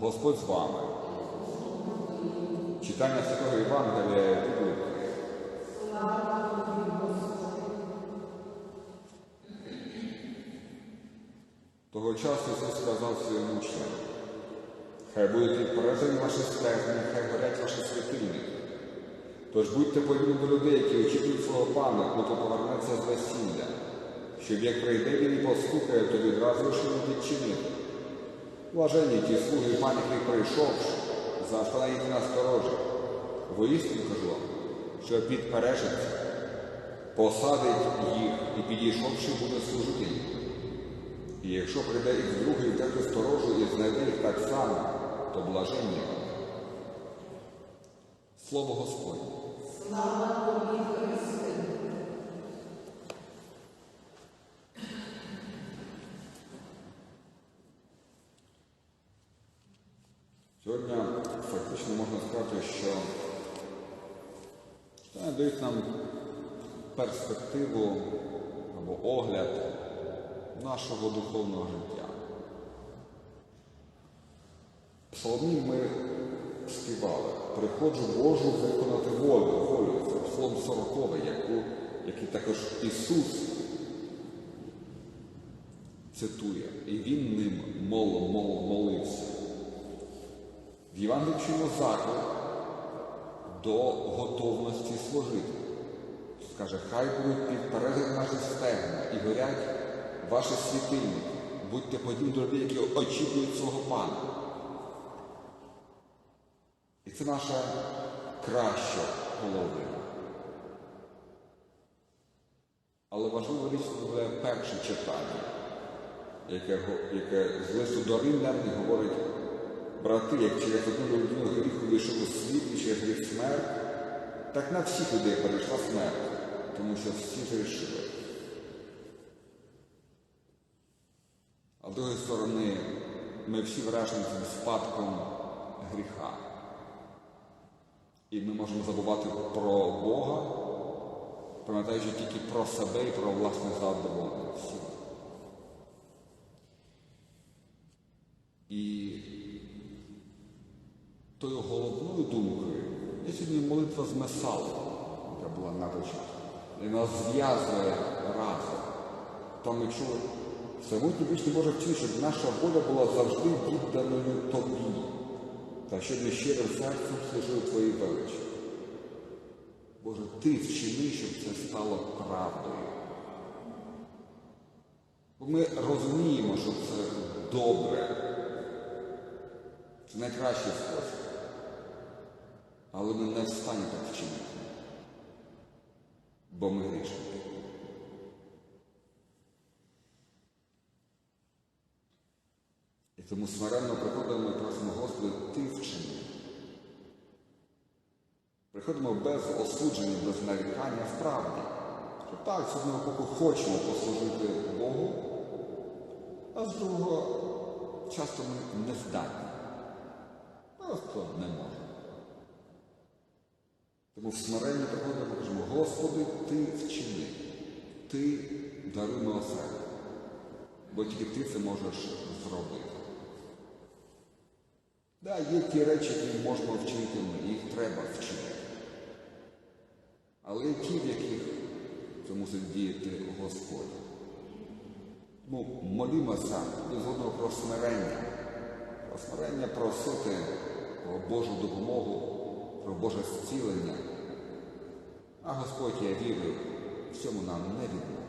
Господь з вами. Читання Святого Євангелія від Луки. Того часу Ісус сказав своїм учням, хай будуть відпережені ваші стегни, хай горять ваші світильники. Тож будьте подібні до людей, які очікують свого пана, коли повернеться з весілля, щоб як прийде він і постукає, то відразу ж йому відчинити. Блаженні ті слуги пан, який прийшовши, застанете на сторожі. Воістину кажу вам, що підпережиться, посадить їх і підійшовши буде служити їм. І якщо прийде їх другий вдати сторожу і знайде їх так само, то блаженні. Слово Господнє. Сьогодні фактично можна сказати, що вони дають нам перспективу або огляд нашого духовного життя. Псалмі ми співали, приходжу Божу виконати волю, волю. Це псалом 40, яку, який також Ісус цитує, і Він ним мол, мол, молився. В Євангелії чуємо заклик до готовності служити. Скаже, хай будуть підперезані наші стегна і горять ваші світильники. Будьте подібні до людей, які очікують свого пана. І це наша краща половина. Але важлива річ буде перше читання, яке, яке з листу до Римлян говорить, брати, як через одну людину гріх увійшов у світ і через гріх смерть, так на всіх людей перейшла смерть, тому що всі зрішили. А з другої сторони, ми всі вражені цим спадком гріха. І ми можемо забувати про Бога, пам'ятаючи тільки про себе і про власне задоволення. Всі. І тою головною думкою є сьогодні молитва з Месалом, яка була на початку. І нас зв'язує разом. Там ми чули, самотній вічний Боже вчив, щоб наша воля була завжди відданою тобі, та щоб ми щирим серцем служили твоїй величі. Боже, ти вчини, щоб це стало правдою. Бо ми розуміємо, що це добре. Це найкращий спосіб. Але ми не в стані так вчинити. Бо ми грішники. І тому смиренно приходимо і просимо, Господи, Ти вчини. Приходимо без осудження, без нарікання в правді. Що так, з одного боку хочемо послужити Богу, а з другого часто ми не здатні. Просто не можемо. Тому в смиренні приходимо і кажемо, Господи, Ти вчини, Ти даруй милосердя, бо тільки Ти це можеш зробити. Да, є ті речі, які можна вчинити ми, їх треба вчинити. Але ті, в яких це мусить діяти Господь. Тому молімося один з одного про смирення, про смирення просити про Божу допомогу, про Боже зцілення. А Господь, я вірю, всьому нам не відмовить.